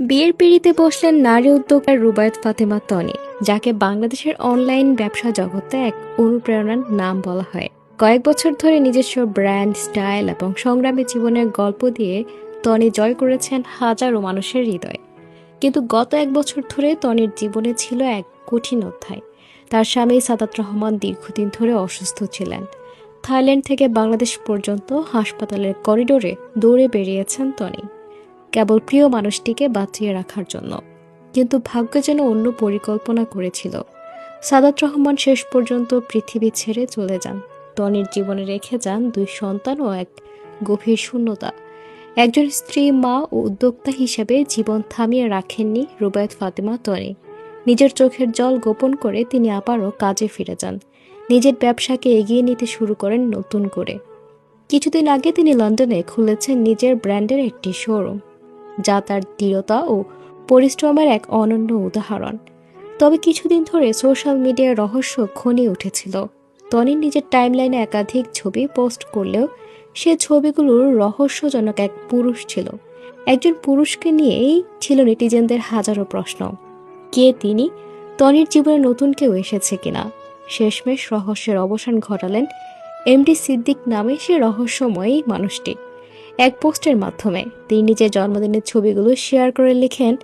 বিয়ের পিড়িতে বসলেন নারী উদ্যোক্তা রুবায়ত ফাতেমা তনি, যাকে বাংলাদেশের অনলাইন ব্যবসা জগতে এক অনুপ্রেরণার নাম বলা হয়। কয়েক বছর ধরে নিজস্ব ব্র্যান্ড, স্টাইল এবং সংগ্রামী জীবনের গল্প দিয়ে তনি জয় করেছেন হাজারো মানুষের হৃদয়। কিন্তু গত এক বছর ধরে তনির জীবনে ছিল এক কঠিন অধ্যায়। তার স্বামী সাদাত রহমান দীর্ঘদিন ধরে অসুস্থ ছিলেন। থাইল্যান্ড থেকে বাংলাদেশ পর্যন্ত হাসপাতালের করিডোরে দৌড়ে বেরিয়েছেন তনি। কেবল প্রিয় মানুষটিকে বাঁচিয়ে রাখার জন্য। কিন্তু ভাগ্য যেন অন্য পরিকল্পনা করেছিল। সাদাত রহমান শেষ পর্যন্ত পৃথিবী ছেড়ে চলে যান। টনির জীবনে রেখে যান দুই সন্তান ও এক গভীর শূন্যতা। একজন স্ত্রী, মা ও উদ্যোক্তা হিসেবে জীবন থামিয়ে রাখেননি রুবায়ত ফাতেমা তনি নিজের চোখের জল গোপন করে তিনি আবারও কাজে ফিরে যান। নিজের ব্যবসাকে এগিয়ে নিতে শুরু করেন নতুন করে। কিছুদিন আগে তিনি লন্ডনে খুলেছেন নিজের ব্র্যান্ডের একটি শোরুম। যা তার দৃঢ়তা ও পরিশ্রমের এক অনন্য উদাহরণ। তবে কিছুদিন ধরে সোশ্যাল মিডিয়ার রহস্য খনিয়ে উঠেছিল। তনি নিজের টাইমলাইনে একাধিক ছবি পোস্ট করলেও সে ছবিগুলোর রহস্যজনক এক পুরুষ ছিল। একজন পুরুষকে নিয়েই ছিল নেটিজেনদের হাজারো প্রশ্ন। কে তিনি? তনির জীবনে নতুন কেউ এসেছে কিনা? শেষমেশ রহস্যের অবসান ঘটালেন এমডি সিদ্দিক নামে সে রহস্যময়ী মানুষটি। এক পোস্টের মাধ্যমে। তিনি নিজের জন্মদিনের ছবিগুলো শেয়ার করে লিখেন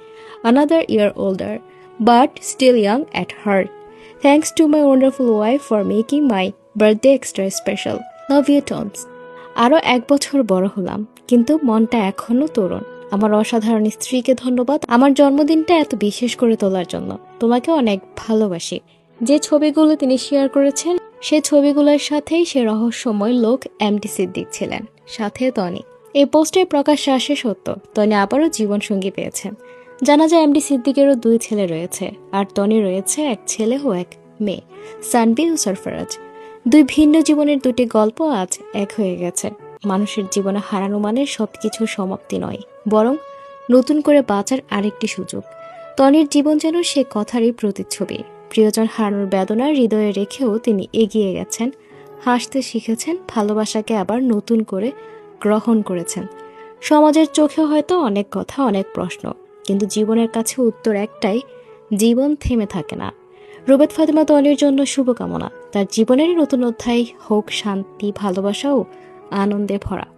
another year older but still young at heart thanks to my wonderful wife for making my birthday extra special love you tons আরও এক বছর বড় হলাম, কিন্তু মনটা এখনও তরুণ। আমার অসাধারণ স্ত্রীকে ধন্যবাদ। আমার জন্মদিনটা এত বিশেষ করে তোলার জন্য। তোমাকে অনেক ভালোবাসি। যে ছবিগুলো তিনি শেয়ার করেছেন, সে ছবিগুলোর সাথেই সে রহস্যময় লোক এমডি সিদ্দিক ছিলেন। সাথে তনি এই পোস্টের প্রকাশ আসে সত্য। তনি আবারও জীবনসঙ্গী পেয়েছেন জানা যায়, এমডি সিদ্দিকেরও দুই ছেলে রয়েছে, আর তনি রয়েছে এক ছেলে ও এক মেয়ে, সানবি ও সরফরাজ। দুই ভিন্ন জীবনের দুটি গল্প আজ এক হয়ে গেছে। মানুষের জীবনে হারানো মানে সবকিছু সমাপ্তি নয়, বরং নতুন করে বাঁচার আরেকটি সুযোগ। তনির জীবন যেন সে কথারই প্রতিচ্ছবি। প্রিয়জন হারানোর বেদনা হৃদয়ে রেখেও তিনি এগিয়ে গেছেন, হাসতে শিখেছেন, ভালোবাসাকে আবার নতুন করে গ্রহণ করেছেন। সমাজের চোখে হয়তো অনেক কথা, অনেক প্রশ্ন, কিন্তু জীবনের কাছে উত্তর একটাই, জীবন থেমে থাকে না। রোবেদ ফাতেমা তনির জন্য শুভকামনা। তার জীবনেরই নতুন অধ্যায়, হোক, শান্তি, ভালোবাসা ও আনন্দে ভরা।